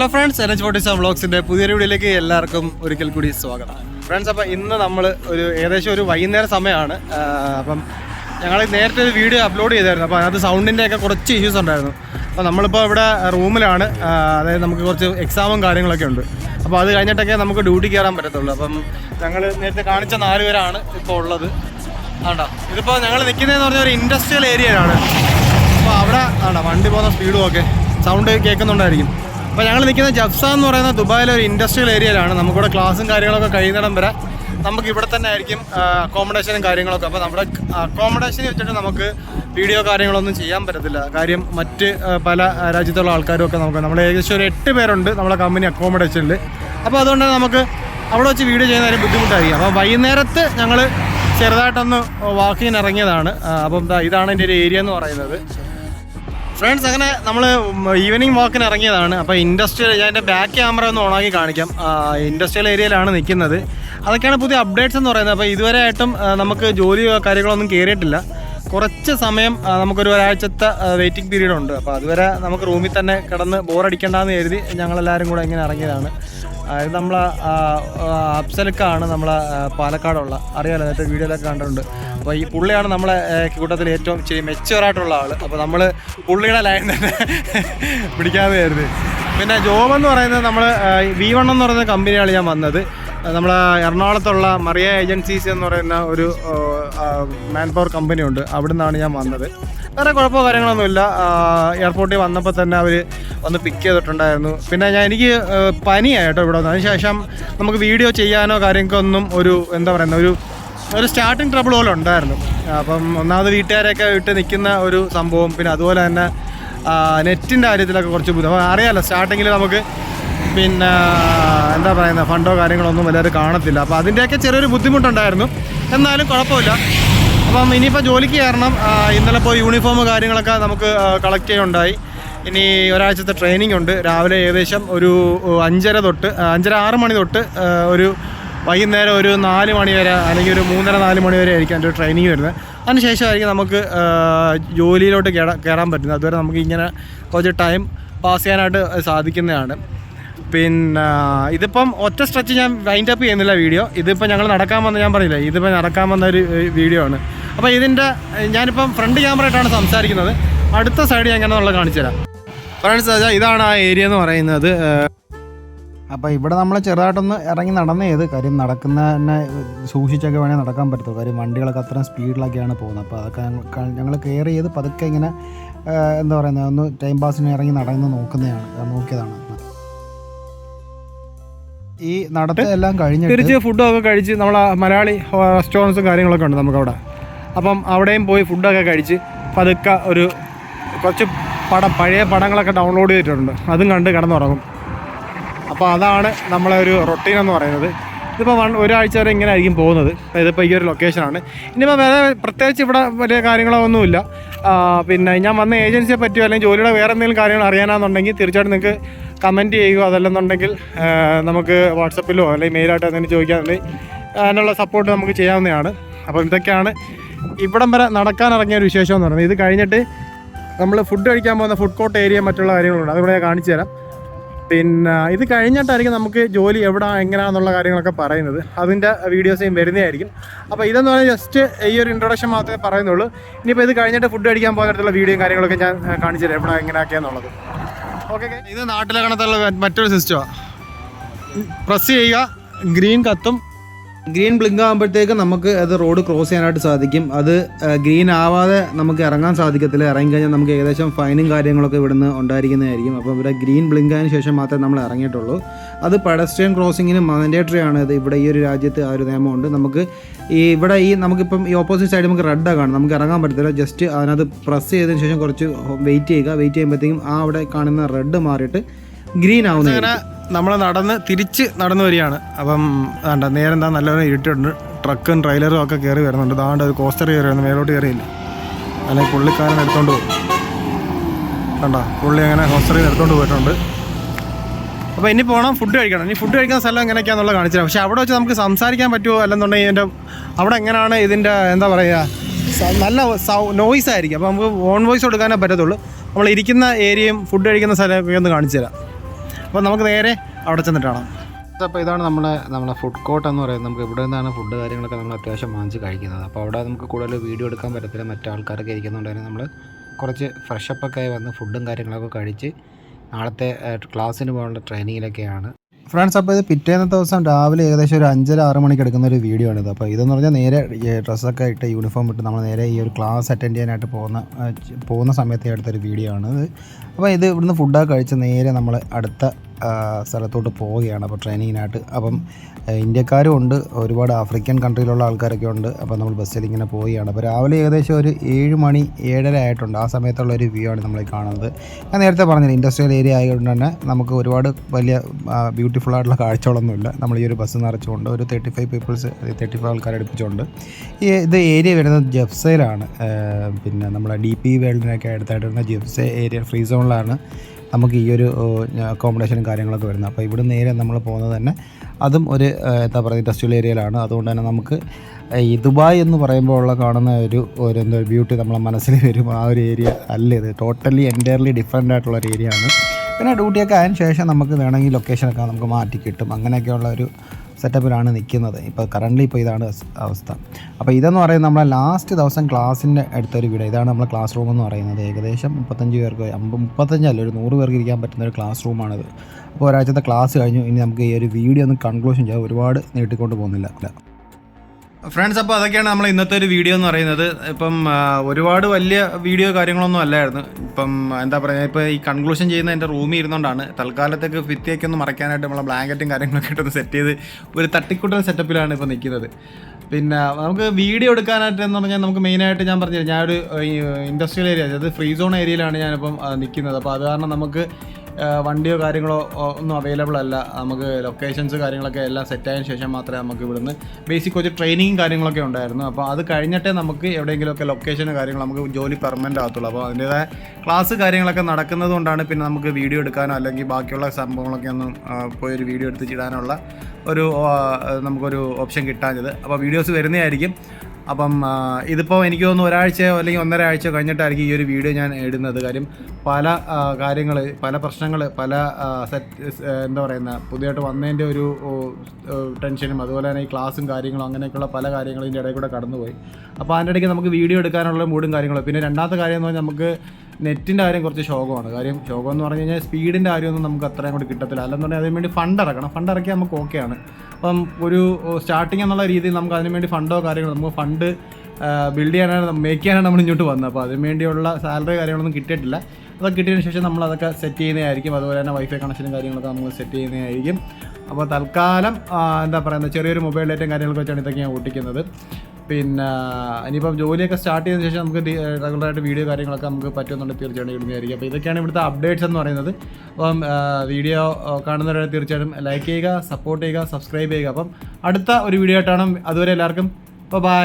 Hello friends N H forty seven വ്ളോഗ്സിന്റെ പുതിയൊരു വീഡിയോയിലേക്ക് എല്ലാവർക്കും ഒരിക്കൽ കൂടി സ്വാഗതം. ഫ്രണ്ട്സ് അപ്പോൾ ഇന്ന് നമ്മൾ ഒരു ഏകദേശം ഒരു വൈകുന്നേര സമയമാണ്. അപ്പം ഞങ്ങൾ നേരത്തെ ഒരു വീഡിയോ അപ്ലോഡ് ചെയ്തായിരുന്നു. അപ്പോൾ അതിനകത്ത് സൗണ്ടിന്റെ ഒക്കെ കുറച്ച് ഇഷ്യൂസ് ഉണ്ടായിരുന്നു. അപ്പോൾ നമ്മളിപ്പോൾ ഇവിടെ റൂമിലാണ്. അതായത് നമുക്ക് കുറച്ച് എക്സാമും കാര്യങ്ങളൊക്കെ ഉണ്ട്. അപ്പോൾ അത് കഴിഞ്ഞിട്ടൊക്കെ നമുക്ക് ഡ്യൂട്ടി കയറാൻ പറ്റത്തുള്ളൂ. അപ്പം ഞങ്ങൾ നേരത്തെ കാണിച്ച നാല് പേരാണ് ഇപ്പോൾ ഉള്ളത്. ആണ്ടോ ഇതിപ്പോൾ ഞങ്ങൾ നിൽക്കുന്നതെന്ന് പറഞ്ഞാൽ ഒരു ഇൻഡസ്ട്രിയൽ ഏരിയയിലാണ് അപ്പോൾ അവിടെ ആണോ വണ്ടി പോകുന്ന സ്പീഡും ഒക്കെ. സൗണ്ട് കേൾക്കുന്നുണ്ടായിരിക്കും. അപ്പോൾ ഞങ്ങൾ നിൽക്കുന്ന ജഫ്സ എന്ന് പറയുന്ന ദുബായിലെ ഒരു ഇൻഡസ്ട്രിയൽ ഏരിയയിലാണ് നമുക്കിവിടെ ക്ലാസ്സും കാര്യങ്ങളൊക്കെ കഴിയുന്നിടം വരെ നമുക്ക് ഇവിടെ തന്നെ ആയിരിക്കും അക്കോമഡേഷനും കാര്യങ്ങളൊക്കെ. അപ്പോൾ നമ്മുടെ അക്കോമഡേഷൻ വെച്ചിട്ട് നമുക്ക് വീഡിയോ കാര്യങ്ങളൊന്നും ചെയ്യാൻ പറ്റത്തില്ല. കാര്യം മറ്റ് പല രാജ്യത്തുള്ള ആൾക്കാരും ഒക്കെ നമുക്ക് നമ്മൾ ഏകദേശം ഒരു എട്ട് പേരുണ്ട് നമ്മുടെ കമ്പനി അക്കോമഡേഷനിൽ അപ്പോൾ അതുകൊണ്ട് നമുക്ക് അവിടെ വെച്ച് വീഡിയോ ചെയ്യുന്ന കാര്യം ബുദ്ധിമുട്ടായിരിക്കും. അപ്പോൾ വൈകുന്നേരത്ത് ഞങ്ങൾ ചെറുതായിട്ടൊന്ന് വാക്കിങ്ങിന് ഇറങ്ങിയതാണ്. അപ്പം ഇതാണ് എന്റെ ഒരു ഏരിയ എന്ന് പറയുന്നത്. ഫ്രണ്ട്സ് അങ്ങനെ നമ്മൾ ഈവനിങ് വാക്കിന് ഇറങ്ങിയതാണ്. അപ്പോൾ ഇൻഡസ്ട്രിയൽ ഞാൻ എന്റെ ബാക്ക് ക്യാമറ ഒന്ന് ഓണാക്കി കാണിക്കാം. ഇൻഡസ്ട്രിയൽ ഏരിയയിലാണ് നിൽക്കുന്നത് അതൊക്കെയാണ് പുതിയ അപ്ഡേറ്റ്സ് എന്ന് പറയുന്നത്. അപ്പോൾ ഇതുവരെ ആയിട്ടും നമുക്ക് ജോലി കാര്യങ്ങളൊന്നും കയറിയിട്ടില്ല കുറച്ച് സമയം നമുക്കൊരു ഒരാഴ്ചത്തെ വെയിറ്റിംഗ് പീരീഡ് ഉണ്ട്. അപ്പോൾ അതുവരെ നമുക്ക് റൂമിൽ തന്നെ കിടന്ന് ബോറടിക്കേണ്ടെന്ന് കരുതി ഞങ്ങളെല്ലാവരും കൂടെ ഇങ്ങനെ ഇറങ്ങിയതാണ്. അതായത് നമ്മളെ അപ്സലക്കാണ് നമ്മളെ പാലക്കാടുള്ള. അറിയാലോ നേരത്തെ വീഡിയോയിലൊക്കെ കണ്ടിട്ടുണ്ട്. അപ്പോൾ ഈ പുള്ളിയാണ് നമ്മളെ കൂട്ടത്തിൽ ഏറ്റവും മെച്ചുവറായിട്ടുള്ള ആൾ അപ്പോൾ നമ്മൾ പുള്ളിയുടെ ലൈൻ തന്നെ പിടിക്കാതെ കരുതി പിന്നെ ജോബ് എന്ന് പറയുന്നത് നമ്മൾ വി വൺ എന്ന് പറയുന്ന കമ്പനിയാണ് ഞാൻ വന്നത്. നമ്മളെ എറണാകുളത്തുള്ള മറിയ ഏജൻസീസ് എന്ന് പറയുന്ന ഒരു മാൻ പവർ കമ്പനി ഉണ്ട്. അവിടെ നിന്നാണ് ഞാൻ വന്നത്. വേറെ കുഴപ്പമോ കാര്യങ്ങളൊന്നുമില്ല എയർപോർട്ടിൽ വന്നപ്പോൾ തന്നെ അവർ ഒന്ന് പിക്ക് ചെയ്തിട്ടുണ്ടായിരുന്നു. പിന്നെ ഞാൻ എനിക്ക് പനിയായിട്ടോ ഇവിടെ വന്നു അതിനുശേഷം നമുക്ക് വീഡിയോ ചെയ്യാനോ കാര്യങ്ങൾക്കൊന്നും ഒരു എന്താ പറയുന്ന ഒരു ഒരു സ്റ്റാർട്ടിങ് ട്രബിൾ പോലെ ഉണ്ടായിരുന്നു. അപ്പം ഒന്നാമത് വീട്ടുകാരെയൊക്കെ വിട്ട് നിൽക്കുന്ന ഒരു സംഭവം പിന്നെ അതുപോലെ തന്നെ നെറ്റിന്റെ കാര്യത്തിലൊക്കെ കുറച്ച് ബുദ്ധിമുട്ട് അറിയാമല്ലോ സ്റ്റാർട്ടിങ്ങിൽ നമുക്ക് പിന്നെ എന്താ പറയുന്നത് ഫണ്ടോ കാര്യങ്ങളോ ഒന്നും എല്ലാവരും കാണത്തില്ല. അപ്പോൾ അതിന്റെയൊക്കെ ചെറിയൊരു ബുദ്ധിമുട്ടുണ്ടായിരുന്നു. എന്നാലും കുഴപ്പമില്ല. അപ്പം ഇനിയിപ്പോൾ ജോലിക്ക് കയറണം. ഇന്നലെ പോയി യൂണിഫോം കാര്യങ്ങളൊക്കെ നമുക്ക് കളക്ട് ചെയ്യുണ്ടായി ഇനി ഒരാഴ്ചത്തെ ട്രെയിനിങ് ഉണ്ട്. രാവിലെ ഏകദേശം ഒരു അഞ്ചര തൊട്ട് അഞ്ചര ആറ് മണി തൊട്ട് ഒരു വൈകുന്നേരം ഒരു നാല് മണി വരെ അല്ലെങ്കിൽ ഒരു മൂന്നര നാല് മണി വരെ ആയിരിക്കും എന്റെ ട്രെയിനിങ് വരുന്നത്. അതിനുശേഷമായിരിക്കും നമുക്ക് ജോലിയിലോട്ട് കയറാൻ കയറാൻ പറ്റുന്നത്. അതുവരെ നമുക്ക് ഇങ്ങനെ കുറച്ച് ടൈം പാസ് ചെയ്യാനായിട്ട് സാധിക്കുന്നതാണ്. പിന്നെ ഇതിപ്പം ഒറ്റ സ്ട്രെച്ച് ഞാൻ വൈൻഡ് അപ്പ് ചെയ്യുന്നില്ല വീഡിയോ ഇതിപ്പോൾ ഞങ്ങൾ നടക്കാൻ വന്ന ഞാൻ പറയില്ല ഇതിപ്പോൾ നടക്കാൻ വന്ന ഒരു വീഡിയോ ആണ്. അപ്പോൾ ഇതിന്റെ ഞാനിപ്പം ഫ്രണ്ട് ക്യാമറ ആയിട്ടാണ് സംസാരിക്കുന്നത്. അടുത്ത സൈഡ് ഞാൻ എങ്ങനെ കാണിച്ചു തരാം ഫ്രണ്ട്സ് ഇതാണ് ആ ഏരിയ എന്ന് പറയുന്നത്. അപ്പോൾ ഇവിടെ നമ്മൾ ചെറുതായിട്ടൊന്ന് ഇറങ്ങി നടന്നേത് കാര്യം നടക്കുന്ന തന്നെ സൂക്ഷിച്ചൊക്കെ വേണേൽ നടക്കാൻ പറ്റത്തുള്ളൂ. കാര്യം വണ്ടികളൊക്കെ അത്രയും സ്പീഡിലൊക്കെയാണ് പോകുന്നത്. അപ്പോൾ അതൊക്കെ ഞങ്ങൾ കെയർ ചെയ്ത് പതുക്കെ ഇങ്ങനെ എന്താ പറയുന്നത് ഒന്ന് ടൈം പാസിന് ഇറങ്ങി നടന്ന് നോക്കുന്നതാണ് നോക്കിയതാണ്. ഈ നടത്ത എല്ലാം കഴിഞ്ഞ് തിരിച്ച് ഫുഡൊക്കെ കഴിച്ച് നമ്മൾ മലയാളി റെസ്റ്റോറന്റ്സും കാര്യങ്ങളൊക്കെ ഉണ്ട് നമുക്കവിടെ. അപ്പം അവിടെയും പോയി ഫുഡൊക്കെ കഴിച്ച് പതുക്കെ ഒരു കുറച്ച് പടം പഴയ പടങ്ങളൊക്കെ ഡൗൺലോഡ് ചെയ്തിട്ടുണ്ട്. അതും കണ്ട് കിടന്നുറങ്ങും. അപ്പോൾ അതാണ് നമ്മളെ ഒരു റൊട്ടീൻ എന്ന് പറയുന്നത്. ഇതിപ്പോൾ വൺ ഒരാഴ്ച വരെ ഇങ്ങനെ ആയിരിക്കും പോകുന്നത്. ഇതിപ്പോൾ ഈ ഒരു ലൊക്കേഷനാണ് ഇനിയിപ്പോൾ വേറെ പ്രത്യേകിച്ച് ഇവിടെ വലിയ കാര്യങ്ങളോ ഒന്നുമില്ല. പിന്നെ ഞാൻ വന്ന ഏജൻസിയെ പറ്റിയോ അല്ലെങ്കിൽ ജോലിയുടെ വേറെ എന്തെങ്കിലും കാര്യങ്ങൾ അറിയാനാണെന്നുണ്ടെങ്കിൽ തീർച്ചയായിട്ടും നിങ്ങൾക്ക് കമന്റ് ചെയ്യുക. അതല്ലെന്നുണ്ടെങ്കിൽ നമുക്ക് വാട്സപ്പിലോ അല്ലെങ്കിൽ മെയിലായിട്ടോ എന്തെങ്കിലും ചോദിക്കാന്നുണ്ടെങ്കിൽ അതിനുള്ള സപ്പോർട്ട് നമുക്ക് ചെയ്യാവുന്നതാണ്. അപ്പോൾ ഇതൊക്കെയാണ് ഇവിടം വരെ നടക്കാനിറങ്ങിയ ഒരു വിശേഷം എന്ന് പറയുന്നത്. ഇത് കഴിഞ്ഞിട്ട് നമ്മൾ ഫുഡ് കഴിക്കാൻ പോകുന്ന ഫുഡ് കോർട്ട് ഏരിയ മറ്റുള്ള കാര്യങ്ങളുണ്ട്. അതുകൂടെ ഞാൻ കാണിച്ചു തരാം പിന്നെ ഇത് കഴിഞ്ഞിട്ടായിരിക്കും നമുക്ക് ജോലി എവിടെ എങ്ങനെയാണെന്നുള്ള കാര്യങ്ങളൊക്കെ പറയുന്നത്. അതിന്റെ വീഡിയോസും വരുന്നതായിരിക്കും. അപ്പോൾ ഇതെന്ന് പറഞ്ഞാൽ ജസ്റ്റ് ഈ ഒരു ഇൻട്രൊഡക്ഷൻ മാത്രമേ പറയുന്നുള്ളൂ. ഇനിയിപ്പോൾ ഇത് കഴിഞ്ഞിട്ട് ഫുഡ് അടിക്കാൻ പോകുന്നിടത്തുള്ള വീഡിയോയും കാര്യങ്ങളൊക്കെ ഞാൻ കാണിച്ചു തരാം എവിടെ എങ്ങനെയൊക്കെയാണെന്നുള്ളത് ഓക്കെ ഇത് നാട്ടിലെ കണത്തുള്ള മറ്റൊരു സിസ്റ്റമാണ് പ്രസ് ചെയ്യുക ഗ്രീൻ കത്തും ഗ്രീൻ ബ്ലിങ്ക് ആകുമ്പോഴത്തേക്ക് നമുക്ക് അത് റോഡ് ക്രോസ് ചെയ്യാനായിട്ട് സാധിക്കും. അത് ഗ്രീൻ ആവാതെ നമുക്ക് ഇറങ്ങാൻ സാധിക്കത്തില്ല. ഇറങ്ങി കഴിഞ്ഞാൽ നമുക്ക് ഏകദേശം ഫൈനും കാര്യങ്ങളൊക്കെ ഇവിടുന്ന് ഉണ്ടായിരിക്കുന്നതായിരിക്കും. അപ്പോൾ ഇവിടെ ഗ്രീൻ ബ്ലിങ്ക് ആയതിനു ശേഷം മാത്രമേ നമ്മൾ ഇറങ്ങിയിട്ടുള്ളൂ. അത് പെഡസ്ട്രിയൻ ക്രോസിങ്ങിന് മാൻഡേറ്ററി ആണ്. ഇത് ഇവിടെ ഈ ഒരു രാജ്യത്ത് ആ ഒരു നിയമമുണ്ട്. നമുക്ക് ഈ ഇവിടെ ഈ നമുക്കിപ്പം ഈ ഓപ്പോസിറ്റ് സൈഡ് നമുക്ക് റെഡ് കാണും നമുക്ക് ഇറങ്ങാൻ പറ്റത്തില്ല. ജസ്റ്റ് അതിനകത്ത് പ്രസ് ചെയ്തതിന് ശേഷം കുറച്ച് വെയിറ്റ് ചെയ്യുക. വെയിറ്റ് ചെയ്യുമ്പോഴത്തേക്കും ആ അവിടെ കാണുന്ന റെഡ് മാറിയിട്ട് ഗ്രീൻ ആവുന്ന നമ്മൾ നടന്ന് തിരിച്ച് നടന്നു വരികയാണ്. അപ്പം വേണ്ട നേരെ എന്താ നല്ലവരെ ഇരുട്ടിട്ടുണ്ട് ട്രക്കും ട്രെയിലറും ഒക്കെ കയറി വരുന്നുണ്ട്. ദാണ്ട് ഒരു കോസ്റ്റർ കയറി വരുന്നു. മേലോട്ട് കയറിയില്ല അല്ലെങ്കിൽ പുള്ളിക്കാരൻ എടുത്തോണ്ട് പോകും കണ്ട പുള്ളി അങ്ങനെ കോസ്റ്ററിൽ എടുത്തോണ്ട് പോയിട്ടുണ്ട്. അപ്പോൾ ഇനി പോകണം ഫുഡ് കഴിക്കണം. ഇനി ഫുഡ് കഴിക്കുന്ന സ്ഥലം എങ്ങനെയൊക്കെയാണെന്നുള്ള കാണിച്ചില്ല പക്ഷേ അവിടെ വെച്ച് നമുക്ക് സംസാരിക്കാൻ പറ്റുമോ? അല്ലെന്നുണ്ടെങ്കിൽ ഇതിന്റെ അവിടെ എങ്ങനെയാണ് ഇതിന്റെ എന്താ പറയുക നല്ല നല്ല നോയ്സ് ആയിരിക്കും. അപ്പോൾ നമുക്ക് ഓൺ വോയിസ് കൊടുക്കാനേ പറ്റത്തുള്ളൂ. നമ്മൾ ഇരിക്കുന്ന ഏരിയയും ഫുഡ് കഴിക്കുന്ന സ്ഥലമൊക്കെ ഒന്ന് കാണിച്ചു തരാം അപ്പോൾ നമുക്ക് നേരെ അവിടെ ചെന്നിട്ട് കാണാം. അപ്പോൾ ഇതാണ് നമ്മുടെ നമ്മുടെ ഫുഡ് കോർട്ട് എന്ന് പറയുന്നത്. നമുക്ക് ഇവിടെ നിന്നാണ് ഫുഡ് കാര്യങ്ങളൊക്കെ നമ്മൾ അത്യാവശ്യം വാങ്ങിച്ച് കഴിക്കുന്നത്. അപ്പോൾ അവിടെ നമുക്ക് കൂടുതൽ വീഡിയോ എടുക്കാൻ പറ്റത്തില്ല. മറ്റാൾക്കാരൊക്കെ ഇരിക്കുന്നുണ്ട് തന്നെ നമ്മൾ കുറച്ച് ഫ്രഷപ്പൊക്കെ ആയി വന്ന് ഫുഡും കാര്യങ്ങളൊക്കെ കഴിച്ച് നാളത്തെ ക്ലാസ്സിന് പോകാനുള്ള ട്രെയിനിങ്ങിലൊക്കെയാണ് ഫ്രണ്ട്സ് അപ്പോൾ ഇത് പിറ്റേന്നത്തെ ദിവസം രാവിലെ ഏകദേശം ഒരു അഞ്ചര ആറ് മണിക്ക് എടുക്കുന്ന ഒരു വീഡിയോ ആണിത്. അപ്പോൾ ഇതെന്ന് പറഞ്ഞാൽ നേരെ ഡ്രസ്സൊക്കെ ഇട്ട് യൂണിഫോം ഇട്ട് നമ്മൾ നേരെ ഈ ഒരു ക്ലാസ് അറ്റൻഡ് ചെയ്യാനായിട്ട് പോകുന്ന പോകുന്ന സമയത്ത് എടുത്തൊരു വീഡിയോ ആണ് അപ്പോൾ ഇത് ഇവിടുന്ന് ഫുഡൊക്കെ കഴിച്ച് നേരെ നമ്മൾ അടുത്ത സ്ഥലത്തോട്ട് പോവുകയാണ് അപ്പോൾ ട്രെയിനിങ്ങിനായിട്ട് അപ്പം ഇന്ത്യക്കാരും ഉണ്ട് ഒരുപാട് ആഫ്രിക്കൻ കൺട്രിയിലുള്ള ആൾക്കാരൊക്കെ ഉണ്ട്. അപ്പോൾ നമ്മൾ ബസ്സിൽ ഇങ്ങനെ പോവുകയാണ്. അപ്പോൾ രാവിലെ ഏകദേശം ഒരു ഏഴ് മണി ഏഴര ആയിട്ടുണ്ട്. ആ സമയത്തുള്ള ഒരു വ്യൂ ആണ് നമ്മൾ കാണുന്നത്. ഞാൻ നേരത്തെ പറഞ്ഞില്ല ഇൻഡസ്ട്രിയൽ ഏരിയ ആയതുകൊണ്ട് തന്നെ നമുക്ക് ഒരുപാട് വലിയ ബ്യൂട്ടിഫുൾ ആയിട്ടുള്ള കാഴ്ചകളൊന്നുമില്ല. നമ്മൾ ഈ ഒരു ബസ് നിറച്ചുകൊണ്ട് ഒരു thirty five peoples thirty five ആൾക്കാരെ അടുപ്പിച്ചുകൊണ്ട് ഈ ഇത് ഏരിയ വരുന്നത് ജെഫ്സയിലാണ് പിന്നെ നമ്മുടെ ഡി പി വേൾഡിനൊക്കെ അടുത്തായിട്ട് വരുന്ന ജെഫ്സെ ഏരിയ ഫ്രീ സോണിലാണ് നമുക്ക് ഈ ഒരു അക്കോമഡേഷനും കാര്യങ്ങളൊക്കെ വരുന്നത്. അപ്പോൾ ഇവിടെ നേരെ നമ്മൾ പോകുന്നത് തന്നെ അതും ഒരു എന്താ പറയുക ഇൻഡസ്ട്രിയൽ ഏരിയയിലാണ് അതുകൊണ്ട് തന്നെ നമുക്ക് ഈ ദുബായ് എന്ന് പറയുമ്പോൾ ഉള്ള കാണുന്ന ഒരു ഒരു എന്താ ബ്യൂട്ടി നമ്മളെ മനസ്സിൽ വരും. ആ ഒരു ഏരിയ അല്ല ഇത്. ടോട്ടലി എന്റയർലി ഡിഫറെന്റ് ആയിട്ടുള്ള ഒരു ഏരിയ ആണ്. പിന്നെ ഡ്യൂട്ടിയൊക്കെ അതിന് ശേഷം നമുക്ക് വേണമെങ്കിൽ ലൊക്കേഷനൊക്കെ നമുക്ക് മാറ്റി കിട്ടും. അങ്ങനെയൊക്കെയുള്ള ഒരു സെറ്റപ്പിലാണ് നിൽക്കുന്നത്. ഇപ്പോൾ കറന്റ് ഇപ്പോൾ ഇതാണ് അവസ്ഥ. അപ്പോൾ ഇതെന്ന് പറയുന്നത് നമ്മളെ ലാസ്റ്റ് ദിവസം ക്ലാസ്സിന്റെ അടുത്തൊരു വീട്. ഇതാണ് നമ്മളെ ക്ലാസ് റൂം എന്ന് പറയുന്നത്. ഏകദേശം മുപ്പത്തഞ്ച് പേർക്ക് അമ്പത് മുപ്പത്തഞ്ചല്ല ഒരു നൂറ് പേർക്ക് ഇരിക്കാൻ പറ്റുന്ന ഒരു ക്ലാസ് റൂമാണിത് അപ്പോൾ ഒരാഴ്ചത്തെ ക്ലാസ് കഴിഞ്ഞു. ഇനി നമുക്ക് ഈ ഒരു വീഡിയോ ഒന്ന് കൺക്ലൂഷൻ ചെയ്യാം. ഒരുപാട് നീട്ടിക്കൊണ്ട് പോകുന്നില്ല. ഫ്രണ്ട്സ് അപ്പോൾ അതൊക്കെയാണ് നമ്മൾ ഇന്നത്തെ ഒരു വീഡിയോ എന്ന് പറയുന്നത്. ഇപ്പം ഒരുപാട് വലിയ വീഡിയോ കാര്യങ്ങളൊന്നും അല്ലായിരുന്നു. ഇപ്പം എന്താ പറയുക ഇപ്പോൾ ഈ കൺക്ലൂഷൻ ചെയ്യുന്ന എന്റെ റൂമിൽ ഇരുന്നുകൊണ്ടാണ് തൽക്കാലത്തേക്ക് ഭിത്തിയൊക്കെ ഒന്ന് മറയ്ക്കാനായിട്ട് നമ്മളെ ബ്ലാങ്കറ്റും കാര്യങ്ങളൊക്കെ ഇട്ടൊന്ന് സെറ്റ് ചെയ്ത് ഒരു തട്ടിക്കുട്ടൽ സെറ്റപ്പിലാണ് ഇപ്പോൾ നിൽക്കുന്നത്. പിന്നെ നമുക്ക് വീഡിയോ എടുക്കാനായിട്ട് എന്ന് പറഞ്ഞാൽ നമുക്ക് മെയിനായിട്ട് ഞാൻ പറഞ്ഞില്ല ഞാനൊരു ഇൻഡസ്ട്രിയൽ ഏരിയ അതായത് ഫ്രീ സോൺ ഏരിയയിലാണ് ഞാനിപ്പം നിൽക്കുന്നത്. അപ്പോൾ അത് കാരണം നമുക്ക് വണ്ടിയോ കാര്യങ്ങളോ ഒന്നും അവൈലബിൾ അല്ല. നമുക്ക് ലൊക്കേഷൻസ് കാര്യങ്ങളൊക്കെ എല്ലാം സെറ്റ് ആയതിനു ശേഷം മാത്രമേ നമുക്ക് ഇവിടുന്ന് ബേസിക് കുറച്ച് ട്രെയിനിങ് കാര്യങ്ങളൊക്കെ ഉണ്ടായിരുന്നു. അപ്പോൾ അത് കഴിഞ്ഞിട്ടേ നമുക്ക് എവിടെയെങ്കിലുമൊക്കെ ലൊക്കേഷൻ കാര്യങ്ങൾ നമുക്ക് ജോലി പെർമനന്റ് ആകത്തുള്ളൂ. അപ്പോൾ അതിന്റേതായ ക്ലാസ് കാര്യങ്ങളൊക്കെ നടക്കുന്നത് കൊണ്ടാണ് പിന്നെ നമുക്ക് വീഡിയോ എടുക്കാനോ അല്ലെങ്കിൽ ബാക്കിയുള്ള സംഭവങ്ങളൊക്കെ ഒന്നും പോയി ഒരു വീഡിയോ എടുത്ത് ചിടാനുള്ള ഒരു നമുക്കൊരു ഓപ്ഷൻ കിട്ടാഞ്ഞത്. അപ്പോൾ വീഡിയോസ് വരുന്നതായിരിക്കും. അപ്പം ഇതിപ്പോൾ എനിക്ക് തോന്നുന്നു ഒരാഴ്ചയോ അല്ലെങ്കിൽ ഒന്നര ആഴ്ച കഴിഞ്ഞിട്ടായിരിക്കും ഈ ഒരു വീഡിയോ ഞാൻ ഇടുന്നത്. കാര്യം പല കാര്യങ്ങൾ പല പ്രശ്നങ്ങൾ പല സെറ്റ് എന്താ പറയുന്ന പുതിയതായിട്ട് വന്നതിന്റെ ഒരു ടെൻഷനും അതുപോലെ തന്നെ ഈ ക്ലാസ്സും കാര്യങ്ങളും അങ്ങനെയൊക്കെയുള്ള പല കാര്യങ്ങളും ഇതിന്റെ ഇടയിൽ കൂടെ കടന്നുപോയി. അപ്പോൾ അതിന്റെ ഇടയ്ക്ക് നമുക്ക് വീഡിയോ എടുക്കാനുള്ള മൂടും കാര്യങ്ങളും. പിന്നെ രണ്ടാമത്തെ കാര്യം എന്ന് പറഞ്ഞാൽ നമുക്ക് നെറ്റിന്റെ കാര്യം കുറച്ച് ശോകമാണ്. കാര്യം ശോകം എന്ന് പറഞ്ഞു കഴിഞ്ഞാൽ സ്പീഡിന്റെ കാര്യമൊന്നും നമുക്ക് അത്രയും കൂടി കിട്ടത്തില്ല. അല്ലെന്നുണ്ടെങ്കിൽ അതിന് വേണ്ടി ഫണ്ട് ഇറക്കണം. ഫണ്ട് ഇറക്കിയാൽ നമുക്ക് ഓക്കെയാണ് അപ്പം ഒരു സ്റ്റാർട്ടിങ് എന്നുള്ള രീതിയിൽ നമുക്ക് അതിന് വേണ്ടി ഫണ്ടോ കാര്യങ്ങളോ നമുക്ക് ഫണ്ട് ബിൽഡ് ചെയ്യാനാണ് മേക്ക് ചെയ്യാനാണ് നമ്മൾ ഇങ്ങോട്ട് വന്നത്. അപ്പോൾ അതിന് വേണ്ടിയുള്ള സാലറി കാര്യങ്ങളൊന്നും കിട്ടിയിട്ടില്ല. അതൊക്കെ കിട്ടിയതിന് ശേഷം നമ്മൾ അതൊക്കെ സെറ്റ് ചെയ്യുന്നതായിരിക്കും. അതുപോലെ തന്നെ വൈഫൈ കണക്ഷനും കാര്യങ്ങളൊക്കെ നമ്മൾ സെറ്റ് ചെയ്യുന്നതായിരിക്കും. അപ്പോൾ തൽക്കാലം എന്താ പറയുന്നത് ചെറിയൊരു മൊബൈൽ ഡേറ്റും കാര്യങ്ങളൊക്കെ വെച്ചാണ് ഇതൊക്കെ ഞാൻ ഓട്ടിക്കുന്നത് പിന്നെ ഇനിയിപ്പം ജോലിയൊക്കെ സ്റ്റാർട്ട് ചെയ്തതിന് ശേഷം നമുക്ക് റെഗുലറായിട്ട് വീഡിയോ കാര്യങ്ങളൊക്കെ നമുക്ക് പറ്റുമെന്നുണ്ടെങ്കിൽ തീർച്ചയായിട്ടും ഇടുന്നതായിരിക്കും. അപ്പോൾ ഇതൊക്കെയാണ് ഇവിടുത്തെ അപ്ഡേറ്റ്സ് എന്ന് പറയുന്നത്. അപ്പം വീഡിയോ കാണുന്നവരെ തീർച്ചയായിട്ടും ലൈക്ക് ചെയ്യുക സപ്പോർട്ട് ചെയ്യുക സബ്സ്ക്രൈബ് ചെയ്യുക. അപ്പം അടുത്ത ഒരു വീഡിയോ ആയിട്ടാണ് അതുവരെ എല്ലാവർക്കും. ബൈ